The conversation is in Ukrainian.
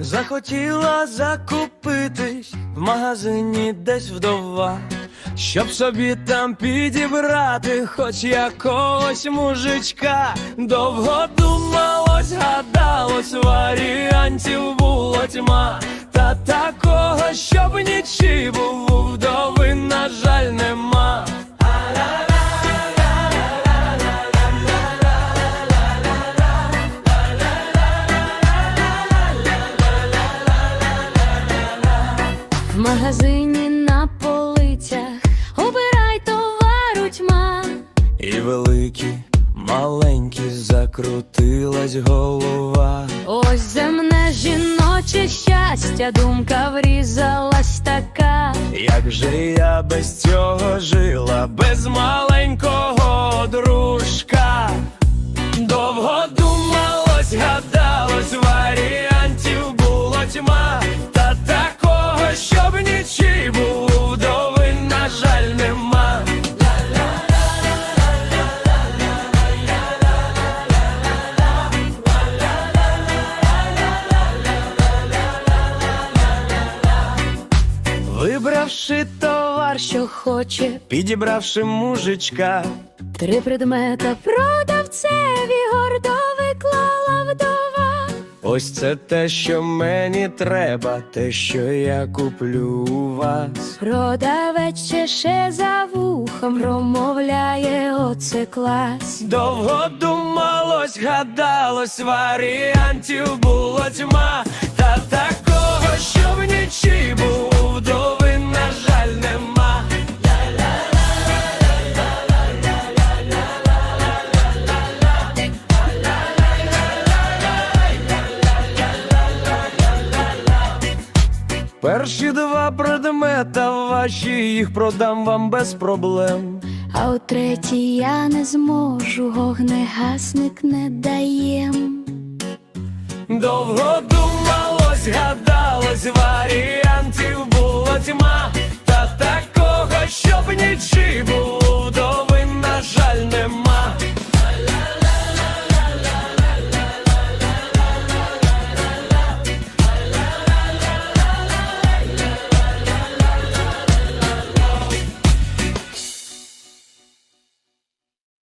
Захотіла закупитись в магазині десь вдова, щоб собі там підібрати хоч якогось мужичка. Довго думалось, гадалось, варіантів було тьма. Та такого, щоб нічий був вдови, на жаль, В магазині на полицях обирай товару тьма. І великі, маленькі, закрутилась голова. Ось земне жіноче щастя, думка врізалась така. Як же я без цього жила, без маленького дружка? Довго думалось, гадалось, варіантів було тьма, Вибравши товар, що Що хоче підібравши мужичка, три предмета продавцеві гордо виклала вдова. ось це те, що мені треба, те, що я куплю у вас. Продавець чеше за вухом, промовляє оце клас. Довго думалось, гадалось, варіантів було тьма, та такого, щоб нічий був у Перші два предмета ваші, їх продам вам без проблем. А у третій я не зможу, вогнегасник не даєм. Довго думалось, гадалось, варіантів